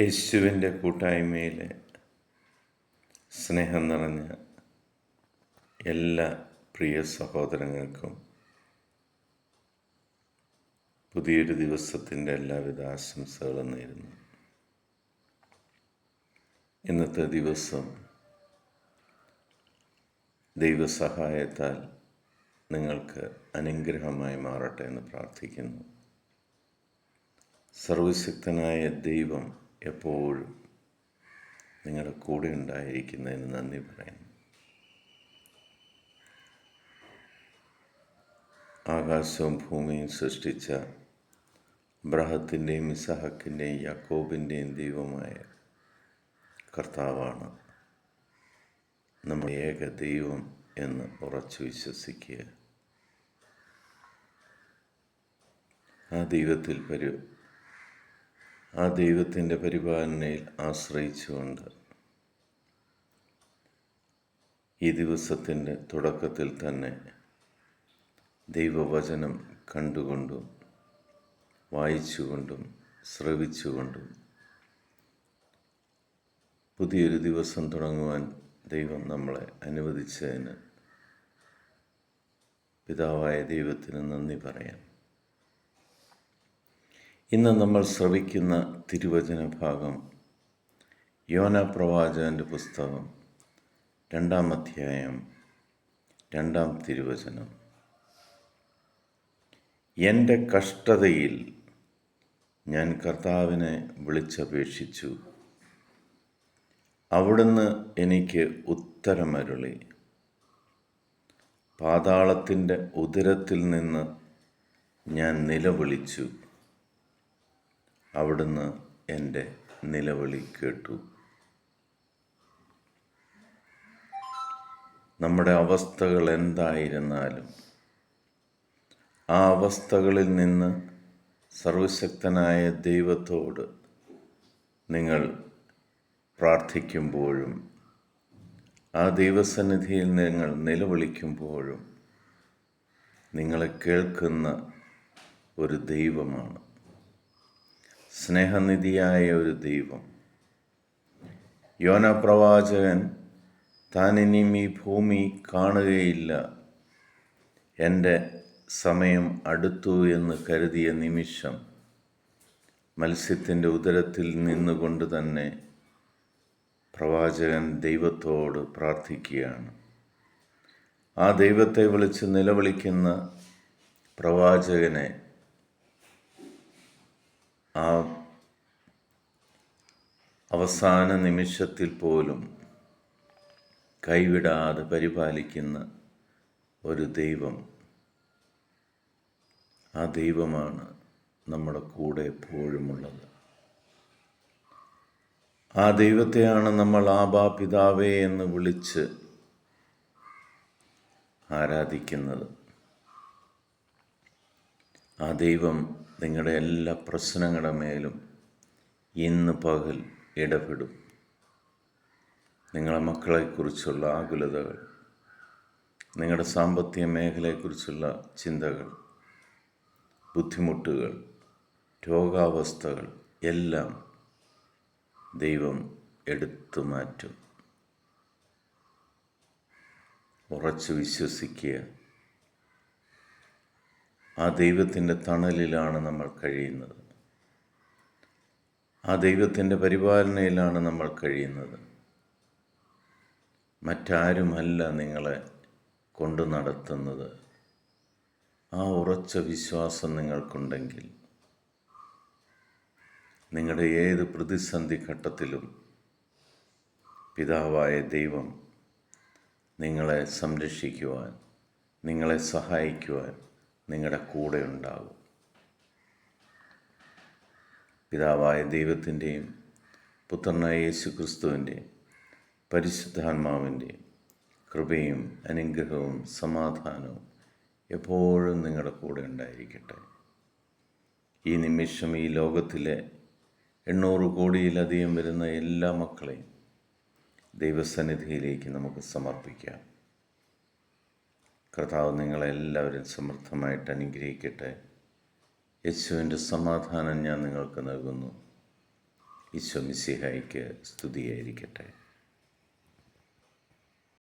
യേശുവിന്റെ കൂട്ടായ്മയിലെ സ്നേഹം നിറഞ്ഞ എല്ലാ പ്രിയ സഹോദരങ്ങൾക്കും പുതിയൊരു ദിവസത്തിന്റെ എല്ലാവിധ ആശംസകളും നേരുന്നു. ഇന്നത്തെ ദിവസം ദൈവസഹായത്താൽ നിങ്ങൾക്ക് അനുഗ്രഹമായി മാറട്ടെ എന്ന് പ്രാർത്ഥിക്കുന്നു. സർവശക്തനായ ദൈവം എപ്പോഴും നിങ്ങളുടെ കൂടെ ഉണ്ടായിരിക്കുന്നതിന് നന്ദി പറയുന്നു ആകാശവും ഭൂമിയും സൃഷ്ടിച്ച അബ്രഹത്തിന്റെയും ഇസഹക്കിന്റെയും യാക്കോബിന്റെയും ദൈവമായ കർത്താവാണ് നമ്മൾ ഏക ദൈവം എന്ന് ഉറച്ചു വിശ്വസിക്കുക. ആ ദൈവത്തിൽ പരി ആ ദൈവത്തിന്റെ പരിപാലനയിൽ ആശ്രയിച്ചുകൊണ്ട് ഈ ദിവസത്തിന്റെ തുടക്കത്തിൽ തന്നെ ദൈവവചനം കണ്ടുകൊണ്ടും വായിച്ചുകൊണ്ടും ശ്രവിച്ചുകൊണ്ടും പുതിയൊരു ദിവസം തുടങ്ങുവാൻ ദൈവം നമ്മളെ അനുവദിച്ചതിന് പിതാവായ ദൈവത്തിന് നന്ദി പറയാം. ഇന്ന് നമ്മൾ ശ്രവിക്കുന്ന തിരുവചന ഭാഗം യോന പ്രവാചകന്റെ പുസ്തകം രണ്ടാം അധ്യായം രണ്ടാം തിരുവചനം. എന്റെ കഷ്ടതയിൽ ഞാൻ കർത്താവിനെ വിളിച്ചപേക്ഷിച്ചു. അവിടുന്ന് എനിക്ക് ഉത്തരമരുളി. പാതാളത്തിന്റെ ഉദരത്തിൽ നിന്ന് ഞാൻ നിലവിളിച്ചു. അവിടുന്ന് എന്റെ നിലവിളി കേട്ടു. നമ്മുടെ അവസ്ഥകൾ എന്തായിരുന്നാലും ആ അവസ്ഥകളിൽ നിന്ന് സർവശക്തനായ ദൈവത്തോട് നിങ്ങൾ പ്രാർത്ഥിക്കുമ്പോഴും ആ ദൈവസന്നിധിയിൽ നിങ്ങൾ നിലവിളിക്കുമ്പോഴും നിങ്ങളെ കേൾക്കുന്ന ഒരു ദൈവമാണ്. സ്നേഹനിധിയായ ഒരു ദൈവം. യോന പ്രവാചകൻ താൻ ഇനിയും ഈ ഭൂമി കാണുകയില്ല. എന്റെ സമയം അടുത്തു എന്ന് കരുതിയ നിമിഷം മത്സ്യത്തിന്റെ ഉദരത്തിൽ നിന്നുകൊണ്ട് തന്നെ പ്രവാചകൻ ദൈവത്തോട് പ്രാർത്ഥിക്കുകയാണ്. ആ ദൈവത്തെ വിളിച്ച് നിലവിളിക്കുന്ന പ്രവാചകനെ ആ അവസാന നിമിഷത്തിൽ പോലും കൈവിടാതെ പരിപാലിക്കുന്ന ഒരു ദൈവം ആ ദൈവമാണ് നമ്മുടെ കൂടെ എപ്പോഴുമുള്ളത്. ആ ദൈവത്തെയാണ് നമ്മൾ ആബാ പിതാവേ എന്ന് വിളിച്ച് ആരാധിക്കുന്നത്. ആ ദൈവം നിങ്ങളുടെ എല്ലാ പ്രശ്നങ്ങളുടെ മേലും ഇന്ന് പകൽ ഇടപെടും. നിങ്ങളെ മക്കളെക്കുറിച്ചുള്ള ആകുലതകൾ നിങ്ങളുടെ സാമ്പത്തിക മേഖലയെക്കുറിച്ചുള്ള ചിന്തകൾ ബുദ്ധിമുട്ടുകൾ രോഗാവസ്ഥകൾ എല്ലാം ദൈവം എടുത്തു മാറ്റും. ഉറച്ചു വിശ്വസിക്കുക. ആ ദൈവത്തിന്റെ തണലിലാണ് നമ്മൾ കഴിയുന്നത്. ആ ദൈവത്തിന്റെ പരിപാലനയിലാണ് നമ്മൾ കഴിയുന്നത്. മറ്റാരുമല്ല നിങ്ങളെ കൊണ്ടു നടത്തുന്നത്. ആ ഉറച്ച വിശ്വാസം നിങ്ങൾക്കുണ്ടെങ്കിൽ നിങ്ങളുടെ ഏത് പ്രതിസന്ധി ഘട്ടത്തിലും പിതാവായ ദൈവം നിങ്ങളെ സംരക്ഷിക്കുവാൻ നിങ്ങളെ സഹായിക്കുവാൻ നിങ്ങളുടെ കൂടെ ഉണ്ടാകും പിതാവായ ദൈവത്തിന്റെയും പുത്രനായ യേശു ക്രിസ്തുവിന്റെയും പരിശുദ്ധാത്മാവിന്റെയും കൃപയും അനുഗ്രഹവും സമാധാനവും എപ്പോഴും നിങ്ങളുടെ കൂടെ ഉണ്ടായിരിക്കട്ടെ. ഈ നിമിഷം ഈ ലോകത്തിലെ എണ്ണൂറ് കോടിയിലധികം വരുന്ന എല്ലാ മക്കളെയും ദൈവസന്നിധിയിലേക്ക് നമുക്ക് സമർപ്പിക്കാം. കർത്താവ് നിങ്ങളെല്ലാവരും സമൃദ്ധമായിട്ട് അനുഗ്രഹിക്കട്ടെ. യേശുവിന്റെ സമാധാനം ഞാൻ നിങ്ങൾക്ക് നൽകുന്നു. ഈശ്വമിസിഹായിക്ക് സ്തുതിയായിരിക്കട്ടെ.